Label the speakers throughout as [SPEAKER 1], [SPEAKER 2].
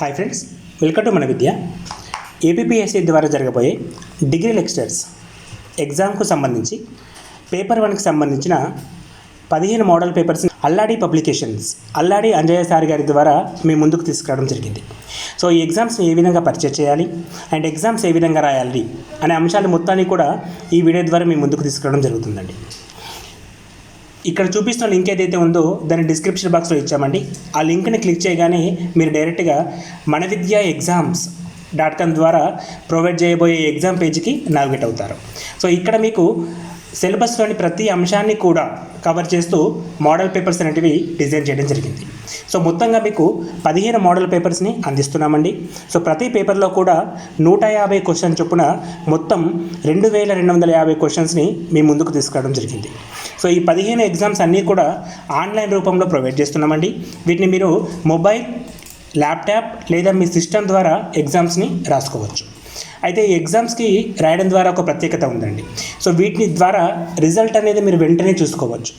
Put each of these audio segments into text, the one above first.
[SPEAKER 1] Hi friends welcome to మన విద్య APSC ద్వారా జరగబోయే డిగ్రీ లెక్చరర్స్ ఎగ్జామ్కు సంబంధించి పేపర్ వన్కి సంబంధించిన పదిహేను model papers Alladi publications Alladi Anjaiah sir గారి ద్వారా మీ ముందుకు తీసుకురావడం జరిగింది. సో ఈ ఎగ్జామ్స్ని ఏ విధంగా పరిచయం చేయాలి అండ్ ఎగ్జామ్స్ ఏ విధంగా రాయాలి అనే అంశాలు మొత్తాన్ని కూడా ఈ వీడియో ద్వారా మీ ముందుకు తీసుకురావడం జరుగుతుందండి. ఇక్కడ చూపిస్తున్న లింక్ ఏదైతే ఉందో దాన్ని డిస్క్రిప్షన్ బాక్స్లో ఇచ్చామండి. ఆ లింక్ని క్లిక్ చేయగానే మీరు డైరెక్ట్గా మన విద్యా ఎగ్జామ్స్ డాట్ కామ్ ద్వారా ప్రొవైడ్ చేయబోయే ఎగ్జామ్ పేజీకి నావిగేట్ అవుతారు. సో ఇక్కడ మీకు సిలబస్లోని ప్రతి అంశాన్ని కూడా కవర్ చేస్తూ మోడల్ పేపర్స్ అనేటివి డిజైన్ చేయడం జరిగింది. సో మొత్తంగా మీకు పదిహేను మోడల్ పేపర్స్ని అందిస్తున్నామండి. సో ప్రతి పేపర్లో కూడా నూట యాభై క్వశ్చన్ చొప్పున మొత్తం రెండు వేల రెండు వందల యాభై క్వశ్చన్స్ని మీ ముందుకు తీసుకురావడం జరిగింది. సో ఈ పదిహేను ఎగ్జామ్స్ అన్నీ కూడా ఆన్లైన్ రూపంలో ప్రొవైడ్ చేస్తున్నామండి. వీటిని మీరు మొబైల్ ల్యాప్టాప్ లేదా మీ సిస్టమ్ ద్వారా ఎగ్జామ్స్ని రాసుకోవచ్చు. అయితే ఈ ఎగ్జామ్స్కి రాయడం ద్వారా ఒక ప్రత్యేకత ఉందండి. సో వీటిని ద్వారా రిజల్ట్ అనేది మీరు వెంటనే చూసుకోవచ్చు.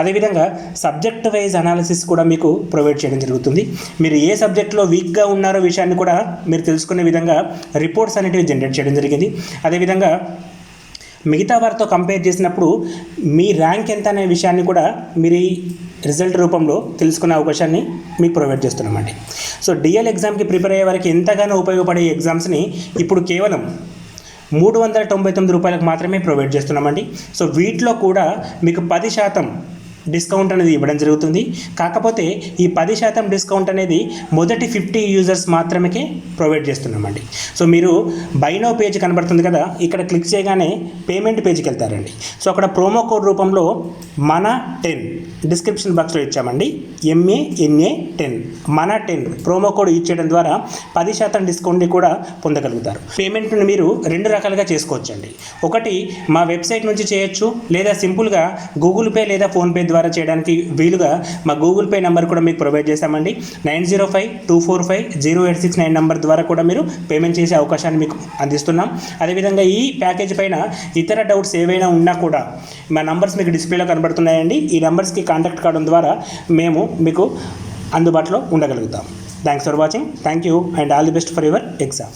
[SPEAKER 1] అదేవిధంగా సబ్జెక్ట్ వైజ్ అనాలిసిస్ కూడా మీకు ప్రొవైడ్ చేయడం జరుగుతుంది. మీరు ఏ సబ్జెక్ట్లో వీక్గా ఉన్నారో విషయాన్ని కూడా మీరు తెలుసుకునే విధంగా రిపోర్ట్స్ అనేటివి జనరేట్ చేయడం జరిగింది. అదేవిధంగా మిగతా వారితో కంపేర్ చేసినప్పుడు మీ ర్యాంక్ ఎంత అనే విషయాన్ని కూడా మీరు రిజల్ట్ రూపంలో తెలుసుకునే అవకాశాన్ని మీకు ప్రొవైడ్ చేస్తున్నామండి. సో డిఎల్ ఎగ్జామ్కి ప్రిపేర్ అయ్యే వారికి ఎంతగానో ఉపయోగపడే ఎగ్జామ్స్ని ఇప్పుడు కేవలం మూడు వందల తొంభై తొమ్మిది రూపాయలకు మాత్రమే ప్రొవైడ్ చేస్తున్నామండి. సో వీటిలో కూడా మీకు పది శాతం డిస్కౌంట్ అనేది ఇవ్వడం జరుగుతుంది. కాకపోతే ఈ పది శాతం డిస్కౌంట్ అనేది మొదటి ఫిఫ్టీ యూజర్స్ మాత్రమే ప్రొవైడ్ చేస్తున్నామండి. సో మీరు బైనో పేజ్ కనబడుతుంది కదా ఇక్కడ క్లిక్ చేయగానే పేమెంట్ పేజ్కి వెళ్తారండి. సో అక్కడ ప్రోమో కోడ్ రూపంలో మన టెన్ డిస్క్రిప్షన్ బాక్స్లో ఇచ్చామండి. M A N A ten మన టెన్ ప్రోమో కోడ్ ఇచ్చేయడం ద్వారా పది శాతం డిస్కౌంట్ని కూడా పొందగలుగుతారు. పేమెంట్ని మీరు రెండు రకాలుగా చేసుకోవచ్చండి. ఒకటి మా వెబ్సైట్ నుంచి చేయొచ్చు లేదా సింపుల్గా గూగుల్ పే లేదా ఫోన్పే ద్వారా ద్వారా చేయడానికి వీలుగా మా గూగుల్ పే నెంబర్ కూడా మీకు ప్రొవైడ్ చేస్తామండి. Nine zero five two four five zero eight six nine number ద్వారా కూడా మీరు పేమెంట్ చేసే అవకాశాన్ని మీకు అందిస్తున్నాం. అదేవిధంగా ఈ ప్యాకేజ్ పైన ఇతర డౌట్స్ ఏవైనా ఉన్నా కూడా మా నంబర్స్ మీకు డిస్ప్లేలో కనబడుతున్నాయండి. ఈ నెంబర్స్కి కాంటాక్ట్ కావడం ద్వారా మేము మీకు అందుబాటులో ఉండగలుగుతాం. Thanks for watching thank you and all the best for your exam